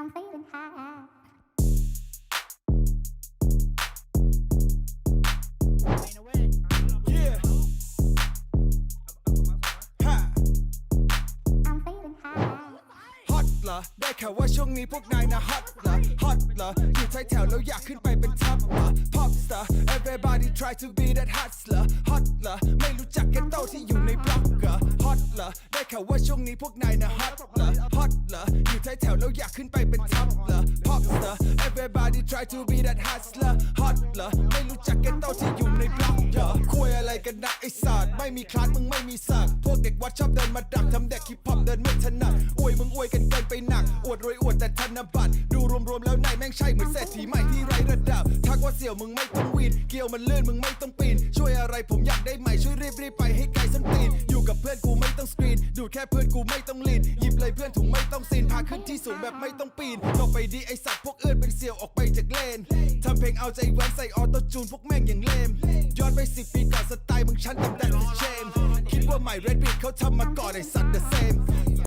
I'm feeling high. ไปนะเว้ย Yeah. Ha. I'm feeling high. ฮอตเหรอได้ข่าวว่าช่วงนี้พวกนายนะฮอตเหรอฮอตเหรออยู่ท้ายแถวแล้วอยากขึ้นไปเป็นท็อปเหรอ pop star everybody try to be that hustler ฮอตเหรอไม่รู้จักแกันโตที่อยู่ในบล็อกเหรอฮอตเหรอได้ข่าวว่าช่วงนี้พวกนายนะฮอตเหรอฮอตเหรอ ท้ายแถวแล้วอยากขึ้นไปเป็นท็อปเหรอ pop star everybody try to be that hustler ฮอตเหรอไม่รู้จักกันโตที่อยู่ในบล็อกเหรอคุยอะไรกันนะไอสัตว์ไม่มีคลาสมึงไม่มีสักพวกเด็กวัดชอบเดินมาดักทำเด็กฮิปฮอปเดินไม่ถนัดอวยมึงอวยกันเกินไปหนัก อวดรวยอวดแต่ธนบัตรดูรวมๆแล้วนายแม่งใช่เหมือนเศรษฐีใหม่ที่ไร้ระดับทักว่าเสี่ยวมึงไม่ต้องวีนเกี่ยวมันลื่นมึงไม่ต้องปีนช่วยอะไรผมอยากได้ใหม่ช่วยรีบรีบๆไปให้ ตีนอยู่กับเพื่อนกูไม่ต้องสกรีน ดูดแค่เพื่อนกูไม่ต้องลีนหยิบเลยเพื่อนถุงไม่ต้องซีนพาขึ้นที่สูงแบบไม่ต้องปีนลงไปดีไอสัตว์พวกเอื้อนเป็นเสี่ยวออกไปจากเลนทำเพลงเอาใจแว้นใส่ออโต้จูนพวกแม่งอย่างเลมย้อนไปสิปีก่อนสไตล์มึงชั้นกับแดนเชมคิดว่าใหม่เรดบีทเขาทำมาก่อนไอสัตว์เดอะเซม